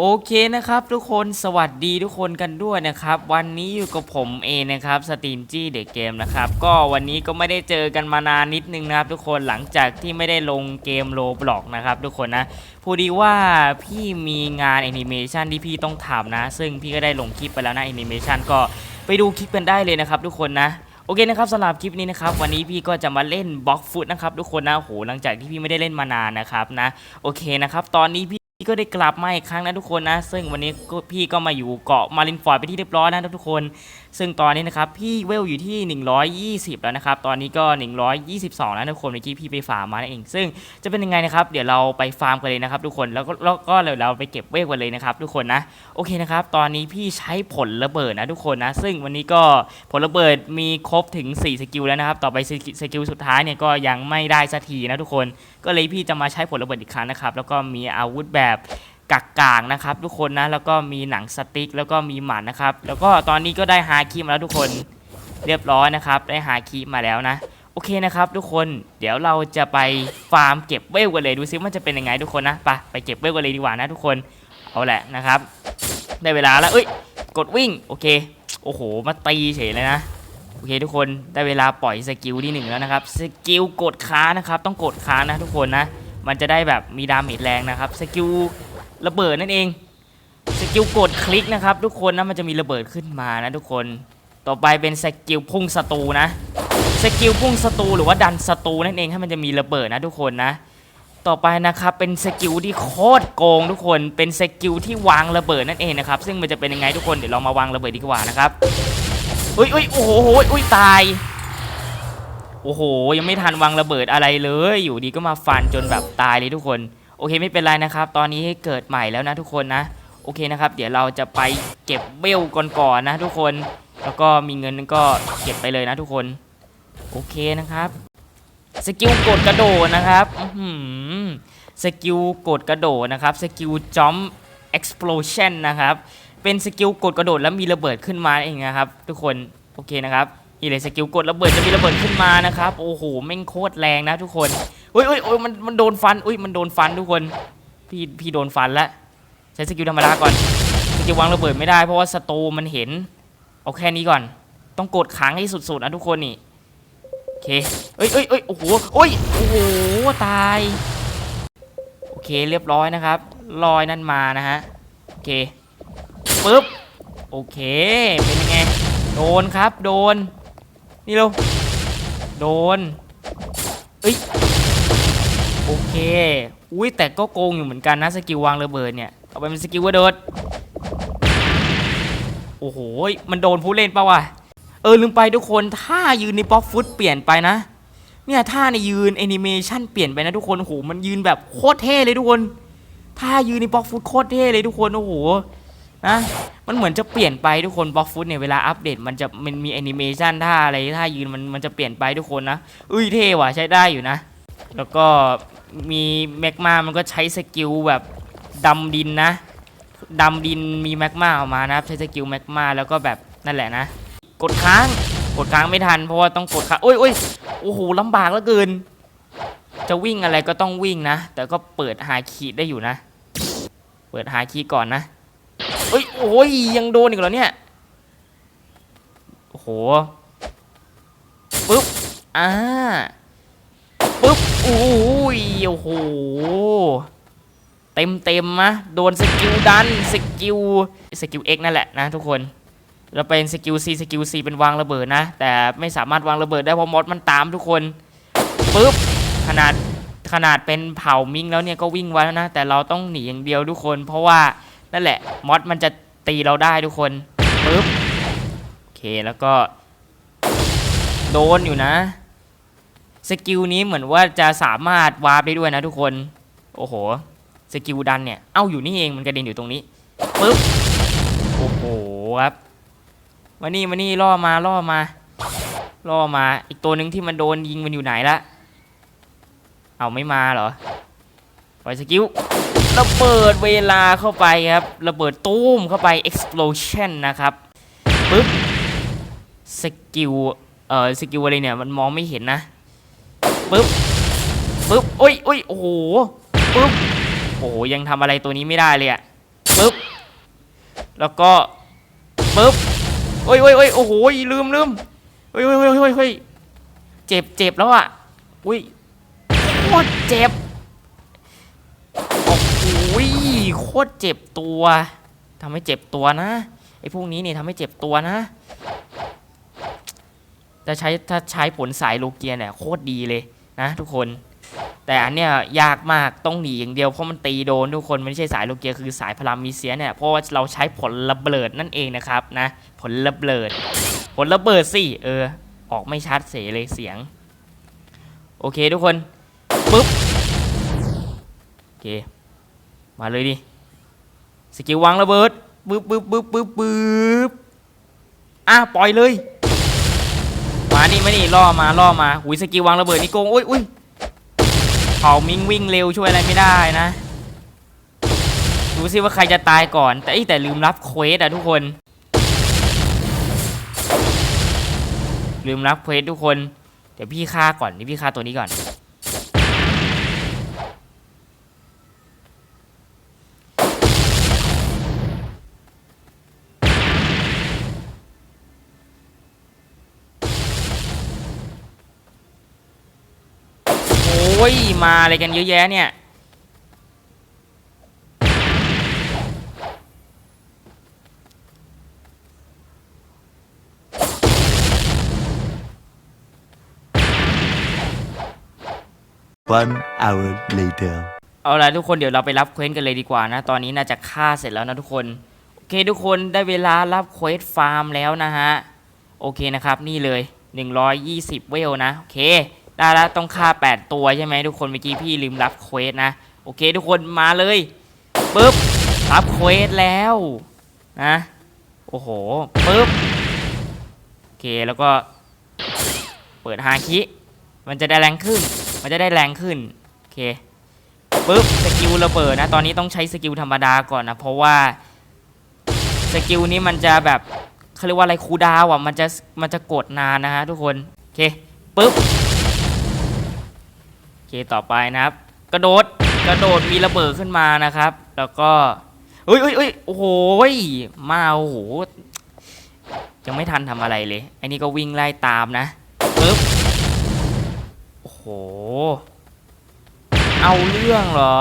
โอเคนะครับทุกคนสวัสดีทุกคนกันด้วยนะครับ วันนี้อยู่กับผมเองนะครับสตรีมจี้เด็กเกมนะครับก็วันนี้ก็ไม่ได้เจอกันมานานนิดนึงนะครับ ทุกคนหลังจากที่ไม่ได้ลงเกมโลบล็อกนะครับ ทุกคนนะพอดีว่าพี่มีงานแอนิเมชันที่พี่ต้องทำนะ ซึ่งพี่ก็ได้ลงคลิปไปแล้วนะแอนิเมชันก็ไปดูคลิปกันได้เลยนะครับทุกคนนะโอเคนะครับสำหรับคลิปนี้นะครับวันนี้พี่ก็จะมาเล่นบล็อกฟุตนะครับทุกคนนะโหหลังจากที่พี่ไม่ได้เล่นมานานนะครับนะโอเคนะครับตอนนี้พี่ พี่ก็ได้กลับมาอีกครั้งนะทุกคนนะ ซึ่งวันนี้พี่ก็มาอยู่เกาะมารินฟอร์ดไปที่เรียบร้อยนะทุกคน ซึ่งตอนนี้นะครับพี่เวลอยู่ที่ 120 แล้วนะครับ ตอนนี้ก็ 122 แล้วทุกคนเมื่อกี้พี่ไปฟาร์มมาเอง ซึ่งจะเป็นยังไงนะครับ เดี๋ยวเราไปฟาร์มกันเลยนะครับ ทุกคน แล้วก็แล้วก็เราไปเก็บเวลกันเลยนะครับ ทุกคนนะ โอเคนะครับ ตอนนี้พี่ใช้ผลระเบิดนะทุกคนนะ ซึ่งวันนี้ก็ผลระเบิดมีครบถึง 4 สกิลแล้วนะครับ ต่อไปสกิลสุดท้ายเนี่ยก็ยังไม่ได้สักทีนะทุกคน ก็เลยพี่จะมาใช้ผลระเบิดอีกครั้งนะครับ แล้วก็มีอาวุธแบบ กักกางนะครับ ทุกคนนะแล้วก็มีหนังสติ๊กแล้วก็มีหมันนะครับ แล้วก็ตอนนี้ก็ได้ฮาคิมาแล้วทุกคนเรียบร้อยนะครับ ได้ฮาคิมาแล้วนะ โอเคนะครับ ทุกคนเดี๋ยวเราจะไปฟาร์มเก็บเวลกันเลยดูซิมันจะเป็นยังไงทุกคนนะไปไปเก็บเวลกันเลยดีกว่านะทุกคนเอาแหละนะครับ ได้เวลาแล้วเอ้ยกดวิ่งโอเคโอ้โหมาตีเฉยเลยนะโอเคทุกคนได้เวลาปล่อยสกิลที่หนึ่งแล้วนะครับสกิลกดค้านะครับ ต้องกดค้านะทุกคนนะ มันจะได้แบบมีดาเมจแรงนะครับสกิล ระเบิดนั่นเองสกิลกดคลิกนะครับ ทุกคนนะมันจะมีระเบิดขึ้นมานะทุกคนต่อไปเป็นสกิลพุ่งศัตรูนะสกิลพุ่งศัตรูหรือว่าดันศัตรูนั่นเองให้มันจะมีระเบิดนะทุกคนนะ ต่อไปนะครับเป็นสกิลที่โคตรโกงทุกคนเป็นสกิลที่วางระเบิดนั่นเองนะครับซึ่งมันจะเป็นยังไงทุกคนเดี๋ยวเรามาวางระเบิดดีกว่านะครับอุ้ยอุ้ยโอ้โหอุ้ยตายโอ้โหยังไม่ทันวางระเบิดอะไรเลย อยู่ดีก็มาฟันจนแบบตายเลยทุกคน โอเคไม่เป็นไรนะครับ ตอนนี้เกิดใหม่แล้วนะทุกคนนะ โอเคนะครับ เดี๋ยวเราจะไปเก็บเบลก่อนๆนะทุกคน แล้วก็มีเงินก็เก็บไปเลยนะทุกคน โอเคนะครับสกิลกดกระโดดนะครับอื้อหือสกิลกดกระโดดนะครับสกิลจอม explosion นะครับ เป็นสกิลกดกระโดดแล้วมีระเบิดขึ้นมาเองนะครับ ทุกคน โอเคนะครับ นี่เลยสกิลกดระเบิดจะมีระเบิดขึ้นมานะครับ โอ้โหแม่งโคตรแรงนะทุกคนอุ้ยอุ้ยอุ้ยมันมันโดนฟันอุ้ยมันโดนฟันทุกคน พี่พี่โดนฟันแล้วใช้สกิลธรรมดาก่อนสกิลวางระเบิดไม่ได้เพราะว่าศัตรูมันเห็น เอาแค่นี้ก่อน ต้องกดค้างให้สุดๆนะทุกคนนี่โอเคเอ้ยเอ้ยเอ้ยโอ้โหโอ้ยโอ้โหตายโอเคเรียบร้อยนะครับลอยนั่นมานะฮะโอเคปึ๊บโอเคเป็นยังไงโดนครับโดน นี่เร็วโดนเอ้ยโอเค อุ้ยแต่ก็โกงอยู่เหมือนกันนะสกิลวางระเบิดเนี่ยเอาไปเป็นสกิลว่าโดดโอ้โหมันโดนผู้เล่นปะวะเออลืมไปทุกคนท่ายืนในบล็อกฟุตเปลี่ยนไปนะเนี่ยท่าในยืนแอนิเมชันเปลี่ยนไปนะทุกคนโอ้โหมันยืนแบบโคตรเท่เลยทุกคนท่ายืนในบล็อกฟุตโคตรเท่เลยทุกคนโอ้โหนะ มันเหมือนจะเปลี่ยนไปทุกคนบล็อกฟุตเนี่ยเวลาอัปเดตมันจะมันมีแอนิเมชันท่าอะไรท่ายืนมันมันจะเปลี่ยนไปทุกคนนะอุ้ยเท่ว่ะใช้ได้อยู่นะ แล้วก็มีแมกมามันก็ใช้สกิลแบบดำดินนะดำดินมีแมกมาออกมานะครับใช้สกิลแมกมาแล้วก็แบบนั่นแหละนะ กดค้างกดค้างไม่ทันเพราะว่าต้องกดค้างโอ้ยโอ้ยโอ้โหลำบากเหลือเกิน จะวิ่งอะไรก็ต้องวิ่งนะ แต่ก็เปิดหาคีย์ได้อยู่นะ เปิดหาคีก่อนนะ เอ้ยโอ้ยยังโดนอีกเหรอเนี่ยโอ้โหปึ๊บอ่าปึ๊บโอ้ยโอ้โหเต็มเต็มมะโดนสกิลดันสกิลสกิล X นั่นแหละนะทุกคนแล้วเป็นสกิล C สกิล C เป็นวางระเบิดนะ แต่ไม่สามารถวางระเบิดได้เพราะมอสมันตามทุกคนปุ๊บขนาดขนาดเป็นเผ่ามิงแล้วเนี่ยก็วิ่งไว้แล้วนะ แต่เราต้องหนีอย่างเดียวทุกคน เพราะว่า นั่นแหละมอสมันจะตีเราได้ทุกคนปุ๊บโอเคแล้วก็โดนอยู่นะสกิลนี้เหมือนว่าจะสามารถวาร์ปได้ด้วยนะทุกคน โอ้โหสกิลดันเนี่ยเอ้าอยู่นี่เองมันกระเด็นอยู่ตรงนี้ปุ๊บโอ้โหครับมานี่มานี่ล่อมาล่อมาล่อมาอีกตัวหนึ่งที่มันโดนยิงมันอยู่ไหนละเอาไม่มาเหรอปล่อยสกิล ระเบิดเวลาเข้าไปครับ ระเบิดตู้มเข้าไป explosion นะครับปึ๊บสกิลเอ่อสกิลอะไรเนี่ยมันมองไม่เห็นนะปึ๊บปึ๊บโอ้ยโอ้ยโอ้โหปึ๊บโอ้โหยังทำอะไรตัวนี้ไม่ได้เลยอะปึ๊บแล้วก็ปึ๊บโอ้ยโอ้ยโอ้ยโอ้โหลืมลืมเฮ้ยเฮ้ยเฮ้ยเฮ้ยเจ็บเจ็บแล้วอะอุ้ยโคตรเจ็บ โคตรเจ็บตัวทำให้เจ็บตัวนะไอ้พวกนี้นี่ทำให้เจ็บตัวนะจะใช้ถ้าใช้ผลสายโลเกียเนี่ยโคตรดีเลยนะทุกคน แต่อันเนี้ยยากมากต้องหนีอย่างเดียวเพราะมันตีโดนทุกคนมันไม่ใช่สายโลเกียคือสายพลังมีเสียเนี่ยเพราะว่าเราใช้ผลระเบิดนั่นเองนะครับนะผลระเบิด ผลระเบิดสิเออออกไม่ชัดเสียเลยเสียง โอเคทุกคนปุ๊บโอเค มาเลยดิ สกิลวางระเบิดปึ๊บปึ๊บปึ๊บปึ๊บปึ๊บอะปล่อยเลย มานี่มานี่ล่อมาล่อมาหุยสกิลวางระเบิดนี่โกงอุ้ยอุ้ยเผามิงวิ่งเร็วช่วยอะไรไม่ได้นะดูซิว่าใครจะตายก่อน แต่อแต่ลืมรับเควสอะทุกคน ลืมรับเควสทุกคน เดี๋ยวพี่ฆ่าก่อนนี่พี่ฆ่าตัวนี้ก่อน โอ้ ยมาอะไรกันเยอะแยะเนี่ย One hour later. เอาละทุกคนเดี๋ยวเราไปรับเควสกันเลยดีกว่านะ ตอนนี้น่าจะฆ่าเสร็จแล้วนะทุกคน โอเคทุกคนได้เวลารับเควสฟาร์มแล้วนะฮะ โอเคนะครับ นี่เลย 120 เวลนะ โอเค ได้แล้วต้องฆ่า 8 ตัวใช่ไหมทุกคนเมื่อกี้พี่ลืมรับเควสนะ โอเคทุกคนมาเลยปึ๊บรับเควสแล้วนะโอ้โหปึ๊บโอเคแล้วก็เปิดฮาคิ มันจะได้แรงขึ้น มันจะได้แรงขึ้นโอเคปุ๊บสกิลระเบิดนะตอนนี้ต้องใช้สกิลธรรมดาก่อนนะเพราะว่าสกิลนี้มันจะแบบเขาเรียกว่าอะไรคูดาวอะมันจะมันจะกดนานนะฮะทุกคนโอเคปุ๊บ เคต่อไปนะครับ กระโดดกระโดดมีระเบิดขึ้นมานะครับ แล้วก็เฮ้ยเฮ้ยเฮ้ยโอ้โหมาโอ้โหยังไม่ทันทำอะไรเลยไอ้นี่ก็วิ่งไล่ตามนะปุ๊บโอ้โหเอาเรื่องเหรอ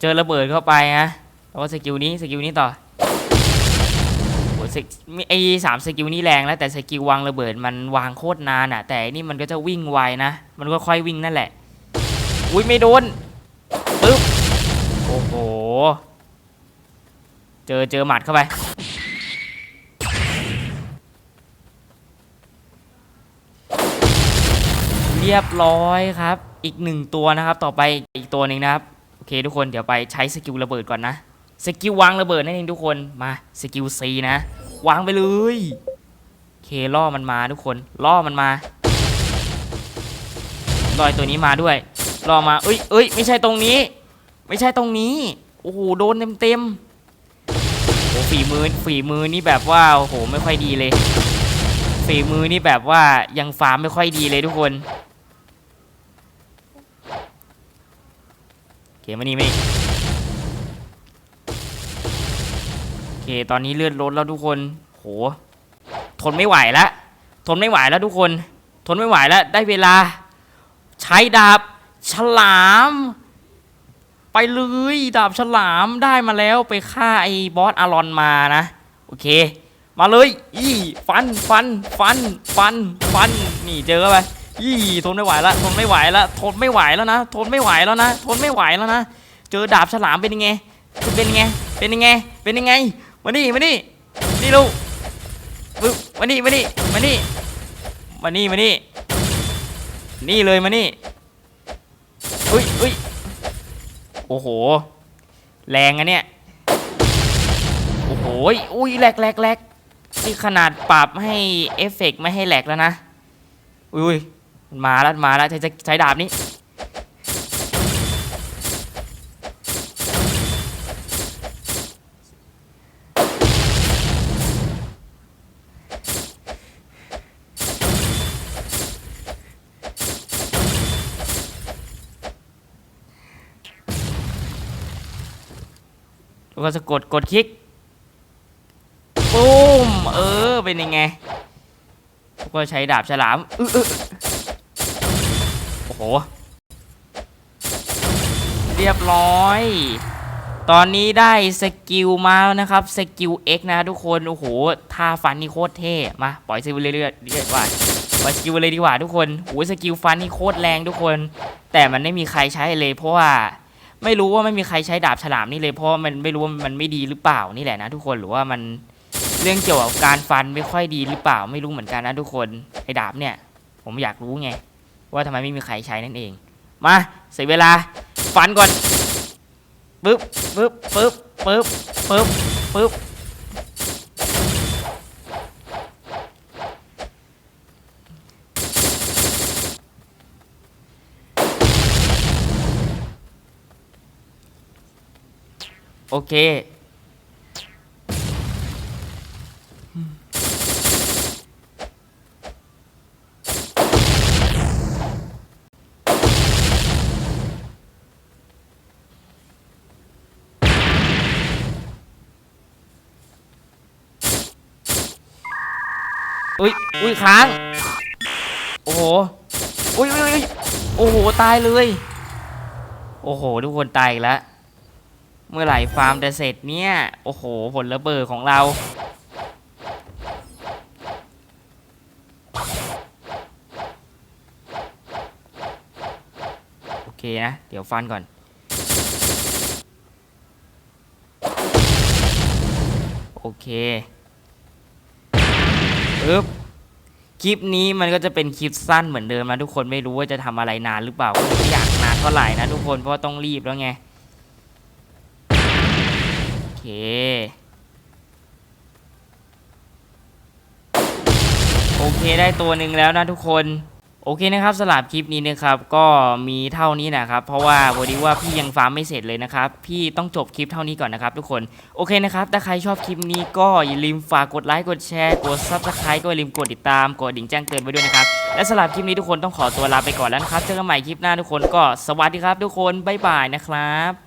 เจอระเบิดเข้าไปฮะแล้วก็สกิลนี้สกิลนี้ต่อ สกไอ้สามสกิลนี้แรงแล้วแต่สกิลวางระเบิดมันวางโคตรนานอะแต่อันนี่มันก็จะวิ่งไวนะ มันก็ค่อยวิ่งนั่นแหละ อุ้ยไม่โดนปึ๊บโอ้โห เจอเจอหมัดเข้าไป เรียบร้อยครับ อีกหนึ่งตัวนะครับ ต่อไปอีกตัวหนึ่งนะครับ โอเคทุกคนเดี๋ยวไปใช้สกิลระเบิดก่อนนะ สกิลวางระเบิดนั่นเองทุกคน มาสกิล C นะ วางไปเลยเคล่อมันมาทุกคนล่อมันมาลอยตัวนี้มาด้วยล่อมาเอ้ยเอ้ยไม่ใช่ตรงนี้ ไม่ใช่ตรงนี้โอ้โหโดนเต็มเต็มโอ้ฝีมือฝีมือนี่แบบว่าโอ้โหไม่ค่อยดีเลย ฝีมือนี่แบบว่ายังฟาร์มไม่ค่อยดีเลยทุกคนโอเคมานี่มานี่ เคตอนนี้เลือดลดแล้วทุกคน โห ทนไม่ไหวแล้วทนไม่ไหวแล้วทุกคน ทนไม่ไหวแล้วได้เวลา ใช้ดาบฉลาม ไปเลยดาบฉลามได้มาแล้วไปฆ่าไอ้บอสอารอนมานะ โอเค มาเลย อีฟันฟันฟันฟันฟันนี่เจอไปอีทนไม่ไหวแล้วทนไม่ไหวแล้วทนไม่ไหวแล้วนะทนไม่ไหวแล้วนะทนไม่ไหวแล้วนะเจอดาบฉลามเป็นยังไงเป็นยังไงเป็นยังไงเป็นยังไง มานี่มานี่นี่ลูกปึ๊บมานี่มานี่มานี่มานี่มานี่นี่เลยมานี่อุ้ยอุ้ยโอ้โห แรงอะเนี่ย โอ้โหอุ้ยแหลกแหลกแหลกนี่ขนาดปรับให้เอฟเฟกต์ไม่ให้แหลกแล้วนะ อุ้ยมันมาแล้วมาแล้วใช้ใช้ดาบนี้ ก็จะกดกดคลิกปุ๊มเออเป็นยังไงก็ใช้ดาบฉลามออโอ้โห เรียบร้อย ตอนนี้ได้สกิลมาแล้วนะครับ สกิล X นะทุกคน โอ้โหท่าฟันนี่โคตรเท่มาปล่อยสกิลเรื่อยๆเรื่อยๆว่าปล่อยสกิลเลยดีกว่าทุกคนโอ้สกิลฟันนี่โคตรแรงทุกคน แต่มันไม่มีใครใช้เลยเพราะว่า ไม่รู้ว่าไม่มีใครใช้ดาบฉลามนี่เลยเพราะมันไม่รู้ว่ามันไม่ดีหรือเปล่านี่แหละนะทุกคนหรือว่ามันเรื่องเกี่ยวกับการฟันไม่ค่อยดีหรือเปล่า ไม่รู้เหมือนกันนะทุกคนไอ้ดาบเนี่ย ผมอยากรู้ไง ว่าทำไมไม่มีใครใช้นั่นเอง มาเสียเวลาฟันก่อนปึ๊บปึ๊บปึ๊บปึ๊บปึ๊บปึ๊บ อเค อุ้ย อุ้ยค้าง โอ้โห อุ้ยอุ้ยอุ้ยโอ้โห ตายเลย โอ้โห ทุกคนตายอีกแล้ว เมื่อไหร่ฟาร์มจะเสร็จเนี่ย โอ้โห ผลระเบิดของเรา โอเคนะ เดี๋ยวฟันก่อน โอเคปึ๊บคลิปนี้มันก็จะเป็นคลิปสั้นเหมือนเดิมนะทุกคนไม่รู้ว่าจะทำอะไรนานหรือเปล่าอยากนานเท่าไหร่นะทุกคนเพราะต้องรีบแล้วไง โอเคโอเคได้ตัวหนึ่งแล้วนะทุกคนโอเคนะครับสำหรับคลิปนี้นะครับก็มีเท่านี้นะครับ เพราะว่าวันนี้ว่าพี่ยังฟาร์มไม่เสร็จเลยนะครับ พี่ต้องจบคลิปเท่านี้ก่อนนะครับ ทุกคนโอเคนะครับถ้าใครชอบคลิปนี้ก็อย่าลืมฝากกดไลค์กดแชร์กด Subscribe ก็อย่าลืมกดติดตามกดดิ่งแจ้งเตือนไว้ด้วยนะครับและสำหรับคลิปนี้ทุกคนต้องขอตัวลาไปก่อนแล้วนะครับเจอกันใหม่คลิปหน้าทุกคนก็สวัสดีครับ ทุกคนบ๊ายบายนะครับ